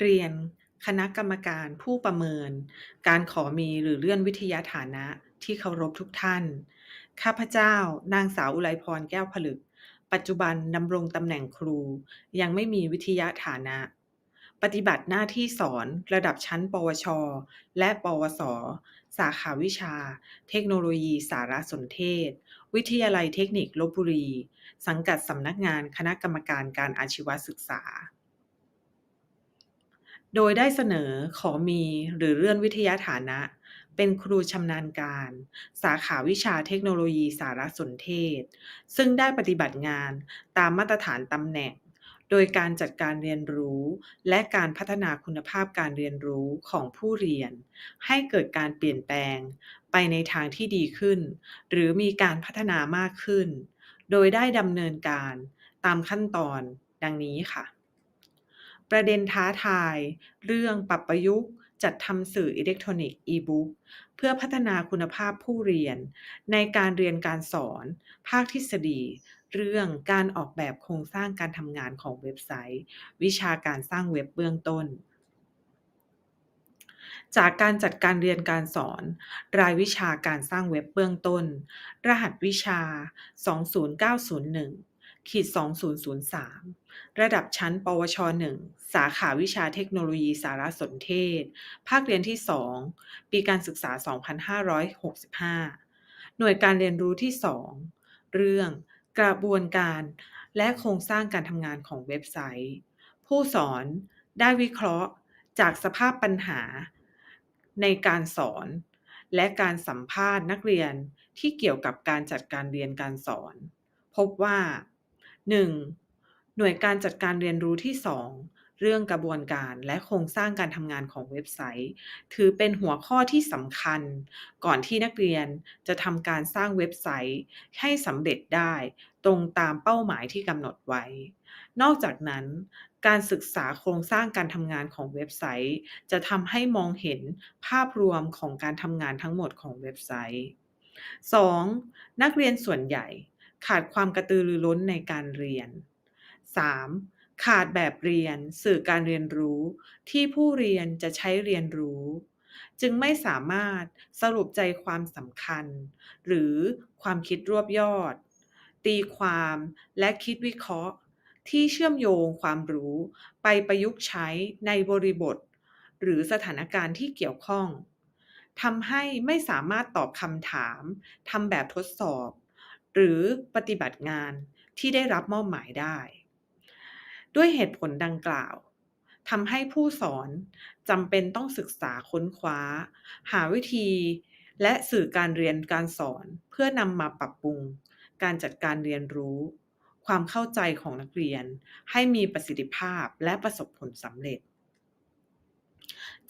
เรียน คณะกรรมการผู้ประเมิน การขอมีหรือเลื่อนวิทยาฐานะที่เคารพทุกท่าน ข้าพเจ้านางสาวอุไรพรแก้วผลึก ปัจจุบันดำรงตำแหน่งครู ยังไม่มีวิทยาฐานะ ปฏิบัติหน้าที่สอนระดับชั้น ปวช และปวส สาขาวิชา เทคโนโลยีสารสนเทศ วิทยาลัยเทคนิคลพบุรี สังกัดสำนักงานคณะกรรมการการอาชีวศึกษา โดยได้เสนอขอมีหรือเลื่อนวิทยาฐานะ เป็นครูชำนาญการ สาขาวิชาเทคโนโลยีสารสนเทศ ซึ่งได้ปฏิบัติงานตามมาตรฐานตำแหน่ง โดยการจัดการเรียนรู้ และการพัฒนาคุณภาพการเรียนรู้ของผู้เรียน ให้เกิดการเปลี่ยนแปลง ไปในทางที่ดีขึ้น หรือมีการพัฒนามากขึ้น โดยได้ดำเนินการตามขั้นตอนดังนี้ค่ะ ประเด็นท้าทาย เรื่องปรับประยุกต์ จัดทำสื่ออิเล็กทรอนิกส์อีบุ๊กเพื่อพัฒนาคุณภาพผู้เรียน ในการเรียนการสอน ภาคทฤษฎี เรื่องการออกแบบโครงสร้างการทำงานของเว็บไซต์ วิชาการสร้างเว็บเบื้องต้น จากการจัดการเรียนการสอน รายวิชาการสร้างเว็บเบื้องต้น รหัสวิชา 20901 ขีด2003 ระดับชั้น ปวช 1 สาขาวิชาเทคโนโลยีสารสนเทศ ภาคเรียนที่ 2 ปีการศึกษา 2565 หน่วยการเรียนรู้ที่ 2 เรื่องกระบวนการและโครงสร้างการทำงานของเว็บไซต์ ผู้สอนได้วิเคราะห์จากสภาพปัญหา ในการสอน และการสัมภาษณ์นักเรียนที่เกี่ยวกับการจัดการเรียนการสอน พบว่า 1. หน่วยการจัดการเรียนรู้ที่ 2 เรื่องกระบวนการและโครงสร้างการทำงานของเว็บไซต์ ถือเป็นหัวข้อที่สำคัญ ก่อนที่นักเรียนจะทำการสร้างเว็บไซต์ ให้สำเร็จได้ตรงตามเป้าหมายที่กำหนดไว้ นอกจากนั้นการศึกษาโครงสร้างการทำงานของเว็บไซต์ จะทำให้มองเห็นภาพรวมของการทำงานทั้งหมดของเว็บไซต์ 2. นักเรียนส่วนใหญ่ ขาดความกระตือรือร้นในการเรียน 3. ขาดแบบเรียน สื่อการเรียนรู้ที่ผู้เรียนจะใช้เรียนรู้ จึงไม่สามารถสรุปใจความสำคัญ หรือความคิดรวบยอด ตีความและคิดวิเคราะห์ ที่เชื่อมโยงความรู้ไปประยุกต์ใช้ในบริบท หรือสถานการณ์ที่เกี่ยวข้องทำให้ไม่สามารถตอบคำถามทำแบบทดสอบ หรือปฏิบัติงานที่ได้รับมอบหมายได้ ด้วยเหตุผลดังกล่าวทำให้ผู้สอนจำเป็นต้องศึกษาค้นคว้า หาวิธีและสื่อการเรียนการสอนเพื่อนำมาปรับปรุง การจัดการเรียนรู้ ความเข้าใจของนักเรียน ให้มีประสิทธิภาพและประสบผลสำเร็จ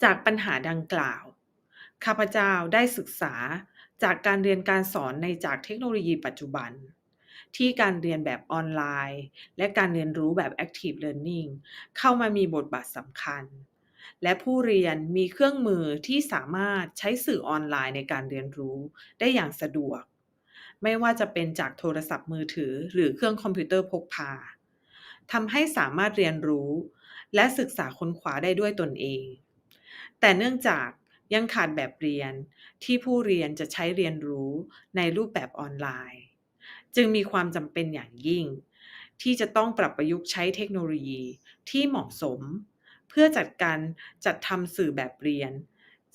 จากปัญหาดังกล่าว ข้าพเจ้าได้ศึกษา จากการเรียนการสอนในจากเทคโนโลยีปัจจุบัน ที่การเรียนแบบออนไลน์ และการเรียนรู้แบบ Active Learning เข้ามามีบทบาทสำคัญ และผู้เรียนมีเครื่องมือที่สามารถใช้สื่อออนไลน์ในการเรียนรู้ได้อย่างสะดวก ไม่ว่าจะเป็นจากโทรศัพท์มือถือ หรือเครื่องคอมพิวเตอร์พกพาทำให้สามารถเรียนรู้ และศึกษาค้นคว้าได้ด้วยตนเอง แต่เนื่องจาก ยังขาดแบบเรียนที่ผู้เรียนจะใช้เรียนรู้ในรูปแบบออนไลน์ จึงมีความจำเป็นอย่างยิ่ง ที่จะต้องปรับประยุกต์ใช้เทคโนโลยีที่เหมาะสม เพื่อจัดการจัดทำสื่อแบบเรียน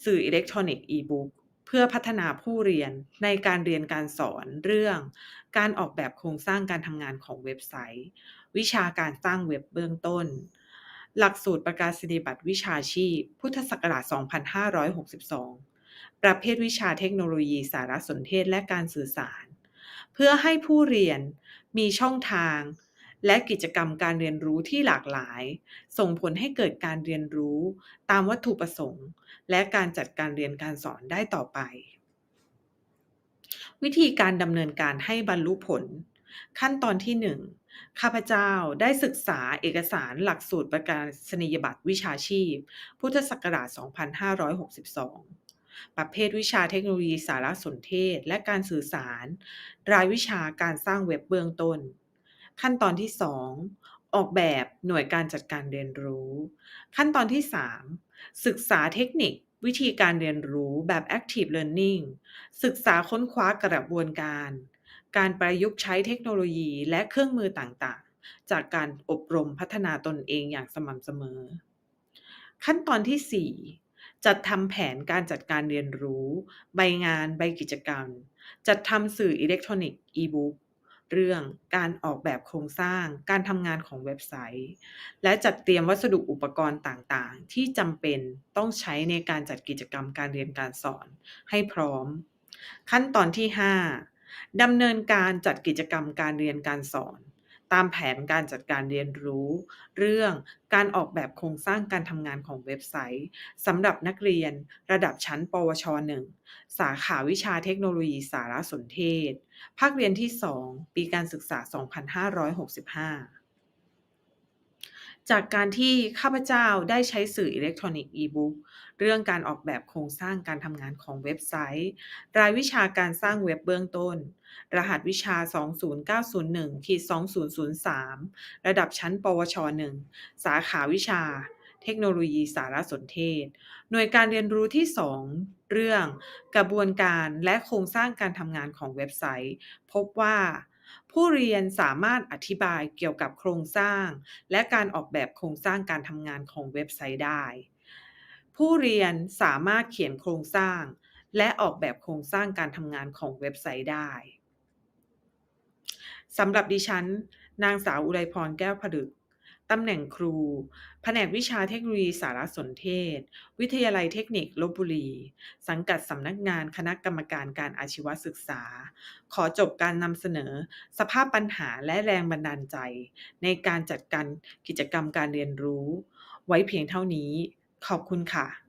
สื่ออิเล็กทรอนิกส์อีบุ๊กเพื่อพัฒนาผู้เรียนในการเรียนการสอนเรื่อง การออกแบบโครงสร้างการทำงานของเว็บไซต์ วิชาการสร้างเว็บเบื้องต้น หลักสูตรประกาศนียบัตรวิชาชีพ พุทธศักราช 2562 ประเภทวิชาเทคโนโลยีสารสนเทศและการสื่อสาร เพื่อให้ผู้เรียนมีช่องทาง และกิจกรรมการเรียนรู้ที่หลากหลาย ส่งผลให้เกิดการเรียนรู้ตามวัตถุประสงค์ และการจัดการเรียนการสอนได้ต่อไป วิธีการดำเนินการให้บรรลุผล ขั้นตอนที่ 1 ข้าพเจ้าได้ศึกษาเอกสารหลักสูตรประกาศนียบัตรวิชาชีพ พุทธศักราช 2562 ประเภทวิชาเทคโนโลยีสารสนเทศ และการสื่อสาร รายวิชาการสร้างเว็บเบื้องต้น ขั้นตอนที่ 2 ออกแบบหน่วยการจัดการเรียนรู้ ขั้นตอนที่ 3 ศึกษาเทคนิควิธีการเรียนรู้แบบ Active Learning ศึกษาค้นคว้ากระบวนการ การประยุกต์ใช้เทคโนโลยีและเครื่องมือต่างๆ จากการอบรมพัฒนาตนเองอย่างสม่ำเสมอ ขั้นตอนที่ 4 จัดทำแผนการจัดการเรียนรู้ ใบงาน ใบกิจกรรม จัดทำสื่ออิเล็กทรอนิกส์ e-book เรื่องการออกแบบโครงสร้าง การทำงานของเว็บไซต์ และจัดเตรียมวัสดุอุปกรณ์ต่างๆ ที่จำเป็นต้องใช้ในการจัดกิจกรรมการเรียนการสอนให้พร้อม ขั้นตอนที่ 5 ดำเนินการจัดกิจกรรมการเรียนการสอน ตามแผนการจัดการเรียนรู้ เรื่องการออกแบบโครงสร้างการทำงานของเว็บไซต์สำหรับนักเรียนระดับชั้น ปวช 1 สาขาวิชาเทคโนโลยีสารสนเทศ ภาคเรียนที่ 2 ปีการศึกษา 2565 จากการที่ข้าพเจ้าได้ใช้สื่ออิเล็กทรอนิกส์ e-book เรื่องการออกแบบโครงสร้างการทำงานของเว็บไซต์ รายวิชาการสร้างเว็บเบื้องต้น รหัสวิชา 20901-2003 ระดับชั้น ปวช 1 สาขาวิชา เทคโนโลยีสารสนเทศ หน่วยการเรียนรู้ที่ 2 เรื่อง กระบวนการและโครงสร้างการทำงานของเว็บไซต์ พบว่า ผู้เรียนสามารถอธิบายเกี่ยวกับโครงสร้าง และการออกแบบโครงสร้างการทำงานของเว็บไซต์ได้ ผู้เรียนสามารถเขียนโครงสร้าง และออกแบบโครงสร้างการทำงานของเว็บไซต์ได้สำหรับดิฉัน นางสาวอุไรพรแก้วผดึก ตำแหน่งครู แผนกวิชาเทคโนโลยีสารสนเทศ วิทยาลัยเทคนิคลบบุรี สังกัดสำนักงานคณะกรรมการการอาชีวศึกษา ขอจบการนำเสนอ สภาพปัญหาและแรงบันดาลใจ ในการจัดการกิจกรรมการเรียนรู้ ไว้เพียงเท่านี้ ขอบคุณค่ะ